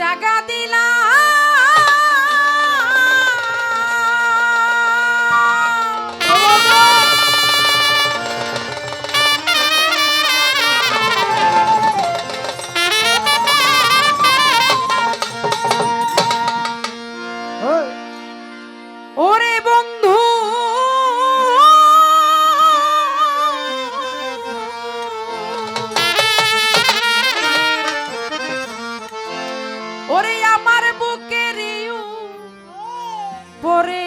জাগা দিলা আমার বুকে রিউ পরে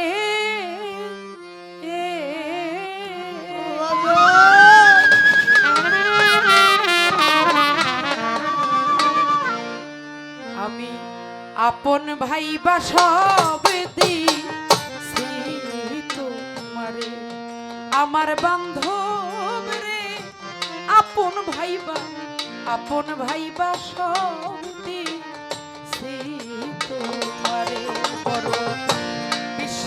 আমি আপন ভাই বা সব তোমারে। আমার বান্ধব আপন ভাই বা আপন ভাই বা সব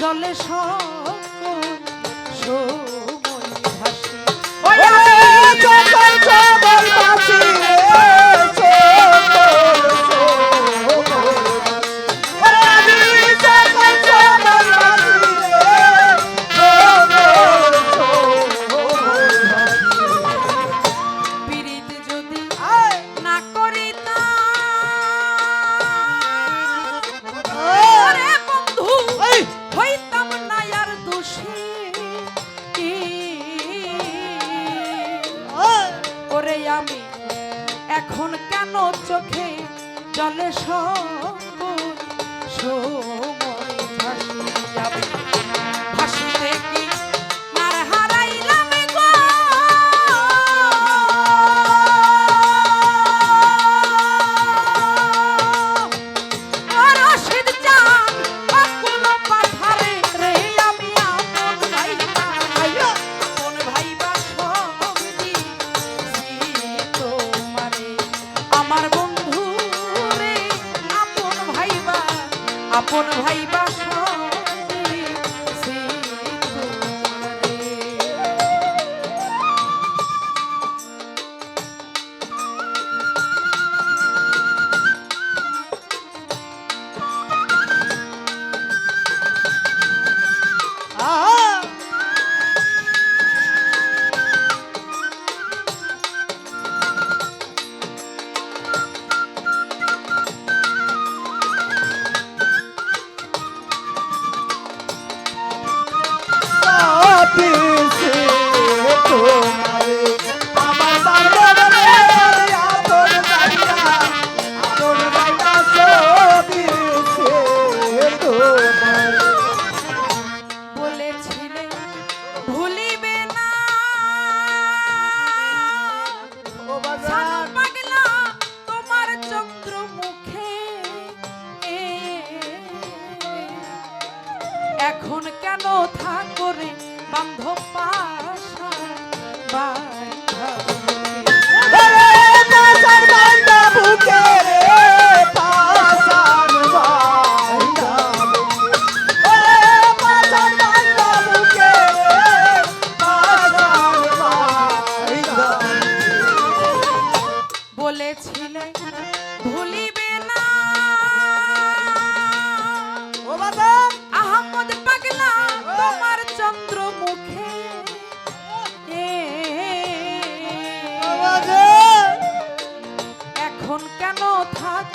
জলে সব এখন কেন চোখে চলে সব সঙ্গ কোন ভাই বাসা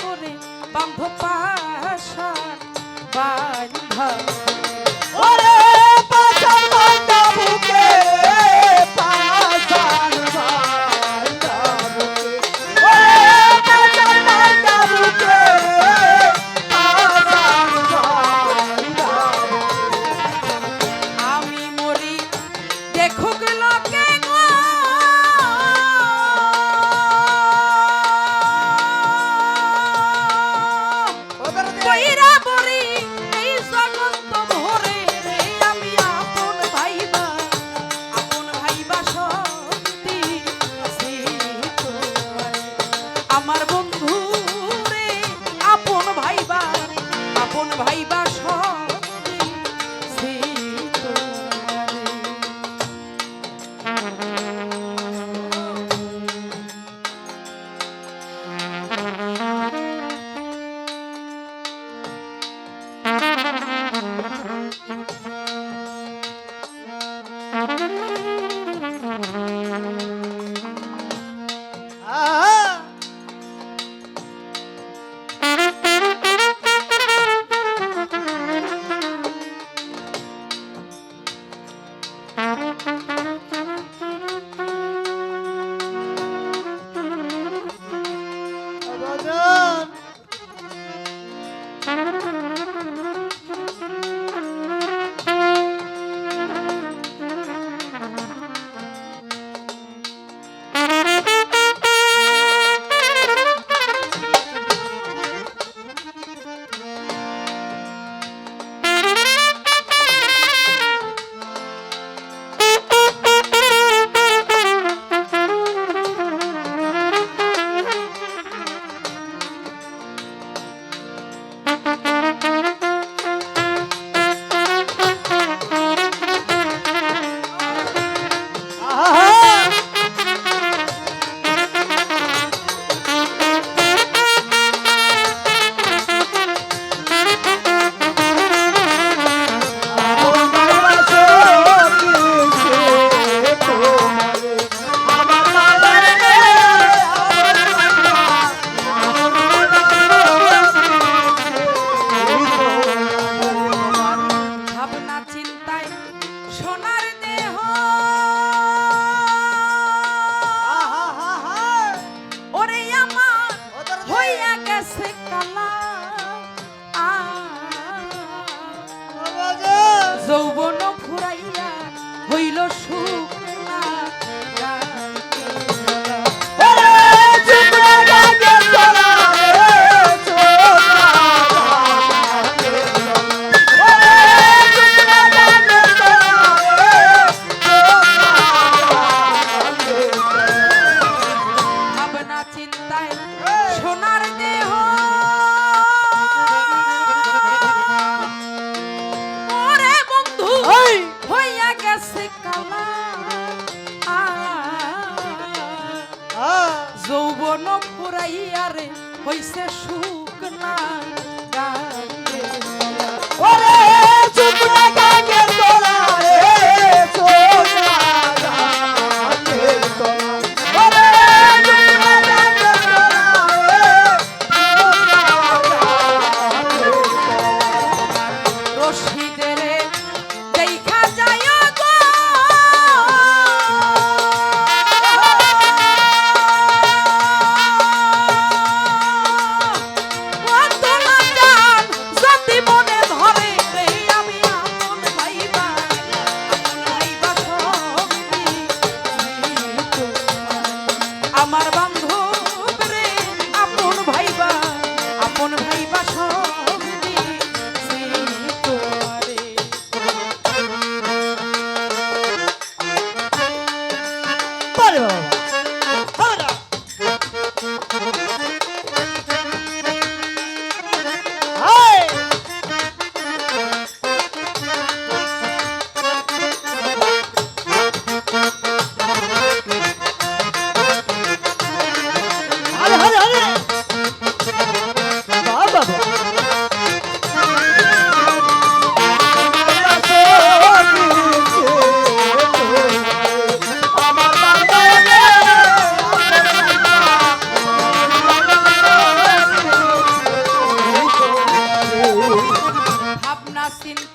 করে বান্ধব পাশা বান্ধব কালা যৌবন ফুরাইয়া রে হইছে শুকনা গায়ে ওরে চুপ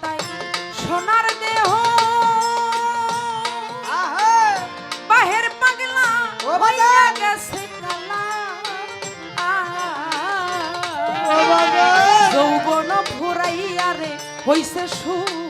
তাই সোনার দেহ। বাহের পাগলা হইয়া গেছে যৌবন ফুরাইয়া রে হইছে সুর